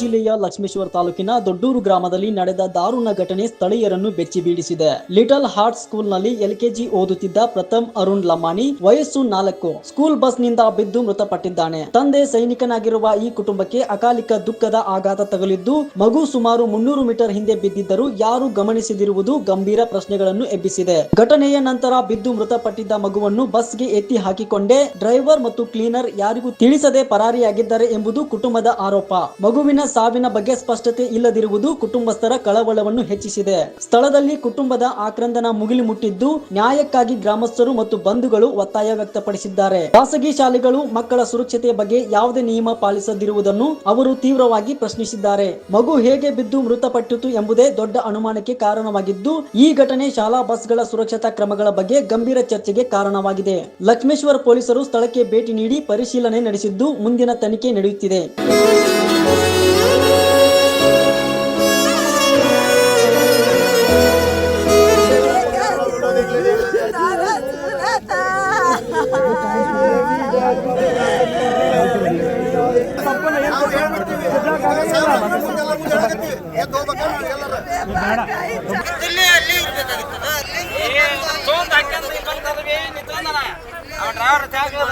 ಜಿಲ್ಲೆಯ ಲಕ್ಷ್ಮೇಶ್ವರ ತಾಲೂಕಿನ ದೊಡ್ಡೂರು ಗ್ರಾಮದಲ್ಲಿ ನಡೆದ ದಾರುಣ ಘಟನೆ ಸ್ಥಳೀಯರನ್ನು ಬೆಚ್ಚಿ ಬೀಳಿಸಿದೆ. ಲಿಟಲ್ ಹಾರ್ಟ್ ಸ್ಕೂಲ್ನಲ್ಲಿ ಎಲ್ಕೆಜಿ ಓದುತ್ತಿದ್ದ ಪ್ರಥಮ್ ಅರುಣ್ ಲಮಾನಿ ವಯಸ್ಸು ನಾಲ್ಕು, ಸ್ಕೂಲ್ ಬಸ್ನಿಂದ ಬಿದ್ದು ಮೃತಪಟ್ಟಿದ್ದಾನೆ. ತಂದೆ ಸೈನಿಕನಾಗಿರುವ ಈ ಕುಟುಂಬಕ್ಕೆ ಅಕಾಲಿಕ ದುಃಖದ ಆಘಾತ ತಗಲಿದ್ದು, ಮಗು ಸುಮಾರು ಮುನ್ನೂರು ಮೀಟರ್ ಹಿಂದೆ ಬಿದ್ದಿದ್ದರೂ ಯಾರು ಗಮನಿಸದಿರುವುದು ಗಂಭೀರ ಪ್ರಶ್ನೆಗಳನ್ನು ಎಬ್ಬಿಸಿದೆ. ಘಟನೆಯ ನಂತರ ಬಿದ್ದು ಮೃತಪಟ್ಟಿದ್ದ ಮಗುವನ್ನು ಬಸ್ಗೆ ಎತ್ತಿ ಹಾಕಿಕೊಂಡೇ ಡ್ರೈವರ್ ಮತ್ತು ಕ್ಲೀನರ್ ಯಾರಿಗೂ ತಿಳಿಸದೆ ಪರಾರಿಯಾಗಿದ್ದಾರೆ ಎಂಬುದು ಕುಟುಂಬದ ಆರೋಪ. ಮಗುವಿನ ಸಾವಿನ ಬಗ್ಗೆ ಸ್ಪಷ್ಟತೆ ಇಲ್ಲದಿರುವುದು ಕುಟುಂಬಸ್ಥರ ಕಳವಳವನ್ನು ಹೆಚ್ಚಿಸಿದೆ. ಸ್ಥಳದಲ್ಲಿ ಕುಟುಂಬದ ಆಕ್ರಂದನ ಮುಗಿಲು ಮುಟ್ಟಿದ್ದು ನ್ಯಾಯಕ್ಕಾಗಿ ಗ್ರಾಮಸ್ಥರು ಮತ್ತು ಬಂಧುಗಳು ಒತ್ತಾಯ ವ್ಯಕ್ತಪಡಿಸಿದ್ದಾರೆ. ಖಾಸಗಿ ಶಾಲೆಗಳು ಮಕ್ಕಳ ಸುರಕ್ಷತೆಯ ಬಗ್ಗೆ ಯಾವುದೇ ನಿಯಮ ಪಾಲಿಸದಿರುವುದನ್ನು ಅವರು ತೀವ್ರವಾಗಿ ಪ್ರಶ್ನಿಸಿದ್ದಾರೆ. ಮಗು ಹೇಗೆ ಬಿದ್ದು ಮೃತಪಟ್ಟಿತು ಎಂಬುದೇ ದೊಡ್ಡ ಅನುಮಾನಕ್ಕೆ ಕಾರಣವಾಗಿದ್ದು, ಈ ಘಟನೆ ಶಾಲಾ ಬಸ್ಗಳ ಸುರಕ್ಷತಾ ಕ್ರಮಗಳ ಬಗ್ಗೆ ಗಂಭೀರ ಚರ್ಚೆಗೆ ಕಾರಣವಾಗಿದೆ. ಲಕ್ಷ್ಮೇಶ್ವರ ಪೊಲೀಸರು ಸ್ಥಳಕ್ಕೆ ಭೇಟಿ ನೀಡಿ ಪರಿಶೀಲನೆ ನಡೆಸಿದ್ದು ಮುಂದಿನ ತನಿಖೆ ನಡೆಯುತ್ತಿದೆ. ಇಲ್ಲಿ ಅಲ್ಲಿ ಇರ್ಬೇಕಾಗಿತ್ತದ ಅಲ್ಲಿ ತೊಗೊಂಡ್ ಹಾಕ್ಯಂತ ಇನ್ನೊಂದ್ ಕದ ಬೇವಿ ನಿಂತ್ಕೊಂಡನ ಅವ ಡ್ರೈವರ್ ತ್ಯಾಗದ